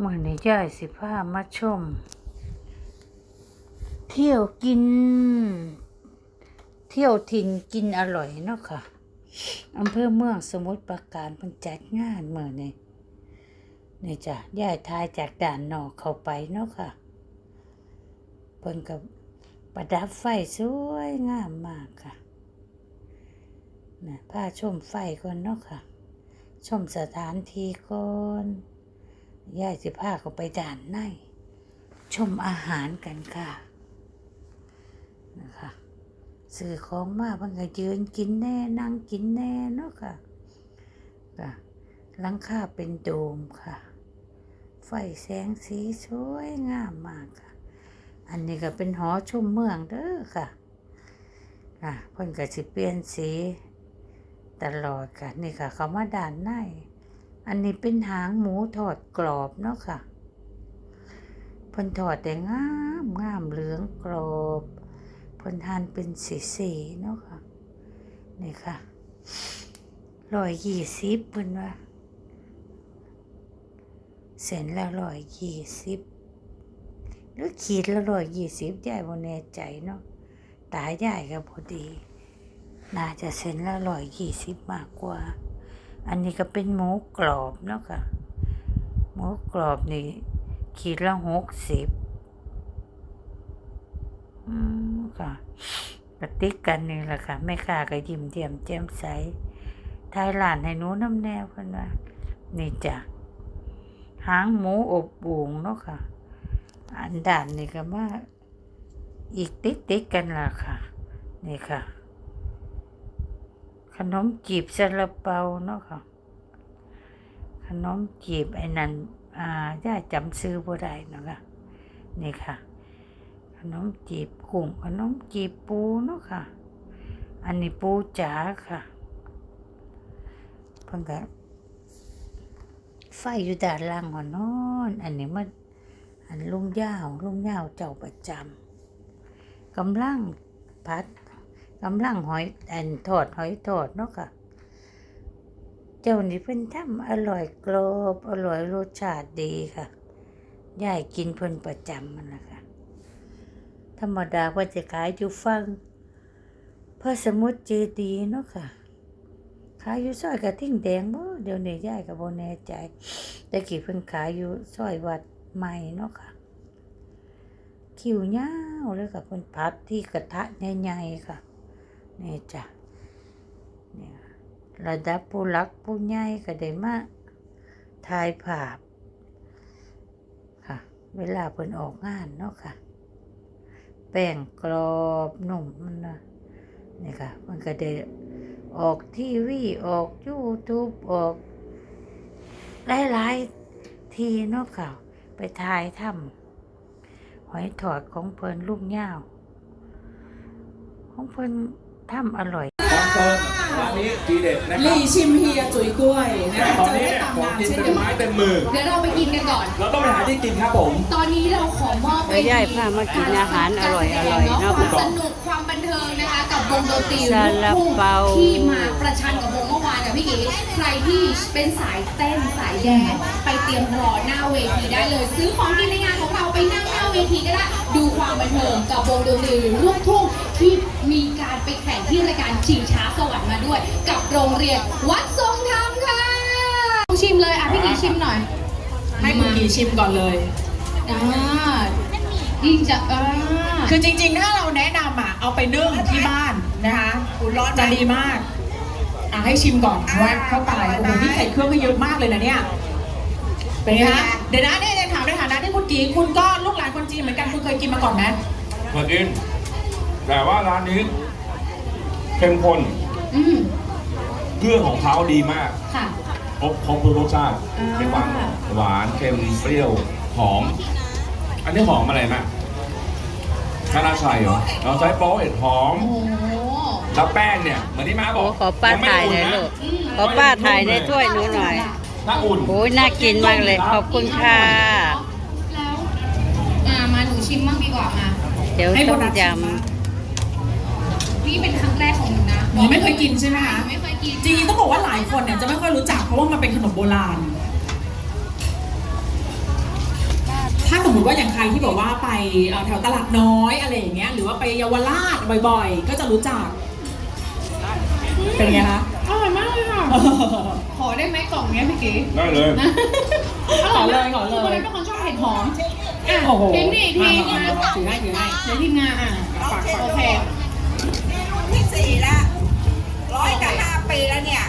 เมื่อนี้ย่ายสิพามาชม เที่ยวกิน เที่ยวถิ่นกินอร่อยเนาะค่ะอำเภอเมืองสมุทรปราการเพิ่นจัดงานเมื่อนี้นี่จ้ะย่ายทายจากด่านนอกเข้าไปเนาะค่ะเพิ่นกับประดับไฟสวยงามมากค่ะนะพาชมไฟก่อนเนาะค่ะ ชมสถานที่ก่อน ย่ายสิพาเขาไปด่านในชมอาหารกันค่ะนะคะซื้อของมาเพิ่นก็ยืนกินแน่นั่งกินแน่เนาะค่ะค่ะหลังคาเป็นโดมค่ะ ไฟแสงสีสวยงามมากค่ะ อันนี้ก็เป็นหอชมเมืองเด้อค่ะค่ะเพิ่นก็สิเปลี่ยนสีตลอดค่ะ นี่ค่ะเขามาด่านใน อันนี้เป็นหางหมูทอดกรอบเนาะค่ะเพิ่นทอดแต่งามงามเหลืองกรอบเพิ่นทานเป็นสีสีเนาะค่ะ นี่ค่ะร้อยยี่สิบเพิ่นว่า เส้นละร้อยยี่สิบหรือขีดละร้อยยี่สิบยายบ่แน่ใจเนาะตายายก็พอดี น่าจะเส้นละร้อยยี่สิบมากกว่า อันนี้ก็เป็นหมูกรอบเนาะค่ะ หมูกรอบนี่ขีดละหกสิบอืมค่ะกระติกกันนี่แหละค่ะแม่ค้าก็ยิ้มเยี่ยมแจ่มใสทายหลานให้หนูน้ำแนวนว่า นี่จ้ะหางหมูอบบุงเนาะค่ะ อันด่านนี่ก็มาอีกติดติดๆกันล่ะค่ะ นี่ค่ะ ขนมจีบซาลาเปาเนาะค่ะ ขนมจีบไอ้นั่นอ่าย่าจำซื้อบ่ได้เนาะค่ะนี่ค่ะ ขนมจีบกุ้งขนมจีบปูเนาะค่ะ อันนี้ปูจ๋าค่ะเพิ่นก็ไฟอยู่ด้านล่างหัวนอน อันนี้มันอันลุงยาวลุงยาวเจ้าประจำกำลังพัด กำลังหอยอันทอดหอยทอดเนาะค่ะเจ้านี่เพิ่นทำอร่อยกรอบอร่อยรสชาติดีค่ะยายกินเพิ่นประจำมันนะคะธรรมดาว่าจะขายอยู่ฟังพระสมุทรเจดีเนาะค่ะขายอยู่ซอยกระทิ่งแดงบ่เดี๋ยวนี้ยายก็บ่แน่ใจ แต่กี้เพิ่นขายอยู่ซอยวัดใหม่เนาะค่ะคิวยาวเลยค่ะเพิ่นพัดที่กระทะใหญ่ๆค่ะ นี่จ้ะเนี่ยระดับผู้หลักผู้ใหญ่ก็ได้มาถ่ายภาพค่ะ เวลาเพิ่นออกงานเนาะค่ะ แป้งกรอบนุ่มมันนะนี่ค่ะ มันก็ได้ออกทีวีออกยูทูบออกหลายๆทีเนาะค่ะ ไปถ่ายทำหอยถอดของเพิ่นลูกย่าวของเพิ่น ทำอร่อยคอนเฟิร์มร้านนี้ทีเด็ดนะคหรับลี่ชิมเฮียจุ๋ยกล้วยนะแต่คะตอนเจอนี้ได้เนี่ยตามของงานกินเช่นเต็เดีมยวไม้กันเต็มมือเดี๋ยวเราไปกินกันก่อน เราต้องไปหาที่กินครับผม ตอนนี้เราขอมอบแล้วยายพามากินอาหารอร่อยๆการแสดงเนาะความสนุกความบันเทิงนะคะ กับวงดนตรีซาลาเปาลูกทุ่งที่มาประชันกับวงเมื่อวานกับพี่กีใครที่เป็นสายเต้นสายแดนซ์ไปเตรียมรอหน้า เวทีได้เลย ซื้อของกินในงานของเราไปนั่งหน้าเวทีก็ได้ดูความบันเทิงกับวงดนตรีลูกทุ่งที่มีการไปแข่งที่รายการชิงช้าสวรรค์มาด้วย กับโรงเรียนวัดทรงธรรมค่ะชิมเลยอะพี่กีชิมหน่อยให้คุณกีชิมก่อนเลยอ่ายิ่งจะอ่าคือจริงๆ ถ้าเราแนะนำอะเอาไปนึ่งที่บ้านนะคะจะดีมากอะให้ชิมก่อนแวบเข้าไปโอ้โหนี่ใส่เครื่องก็เยอะมากเลยนะเนี่ย เป็นไงคะเดี๋ยวนะเนี่ยเนี่ยถามในฐานะที่คุณกีคุณก็ลูกหลานคนจีนเหมือนกันคุณเคยกินมาก่อนไหมเคยกิน แต่ว่าร้านนี้เข้มข้นอืมเครื่องของเขาดีมากค่ะ ครบครบทุกรสชาติอ่ามีมีความหวานเค็มเปรี้ยวหอม อันนี้หอมอะไรมากคาราชัยเหรอเราใช้โป๊เห็ดหอมโอ้โหแล้วแป้งเนี่ยเหมือนที่ม้าบอกโอ้ขอป้าถ่ายหน่อยลูกขอป้าถ่ายในถ้วยหนูหน่อย ถ้าอุ่นโอ้ยน่ากินมากเลย ขอบคุณค่ะ แล้วอ่ามาหนูชิมบ้างดีกว่ามา เดี๋ยวให้โบต้มนัสยชิมบ้างนี่เป็นครั้งแรกของหนูนะหนูไม่เคยกินใช่ไหมคะไม่เคยกินจริงๆต้องบอกว่าหลายคนเนี่ยจะไม่ค่อยรู้จักเพราะว่ามันเป็นขนมโบราณว่าอย่างใครที่บอกว่าไปเอ่อแถวตลาดน้อยอะไรอย่างเงี้ยหรือว่าไปเยาวราชบ่อยๆ ก็จะรู้จัก เป็นไงคะ อร่อยมากเลยค่ะขอ ได้ไหมกล่องเนี้ยพี่กิ๊กได้เลยขอเลยขอเลยคนนั้นเป็นคนชอบเห็ดหอมอะโอ้โหพิมพ์ดิทีมามามาถือให้ถือให้เดี๋ยวทีมงานอะฝากโอเคที่สี่ละร้อยกับห้าปีแล้วเนี่ย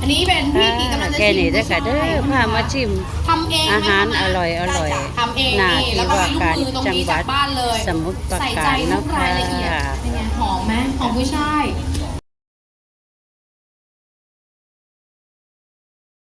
อันนี้เป็นพี่กิ๊กกำลังจะแกชิมนี่ได้อค่ะเด้อพามาชิมทำเองไหมอาหารคะอร่อยอร่อยทำเองหน้านี่ที่แล้วก็ว่ามีลูกการมือตรงจังนี้หวัจาดกบ้านเลยสมุทรปราใส่การใจทุกนะคะรายละเอียดเป็นไงหอมไหมหอมกุ้ยช่าย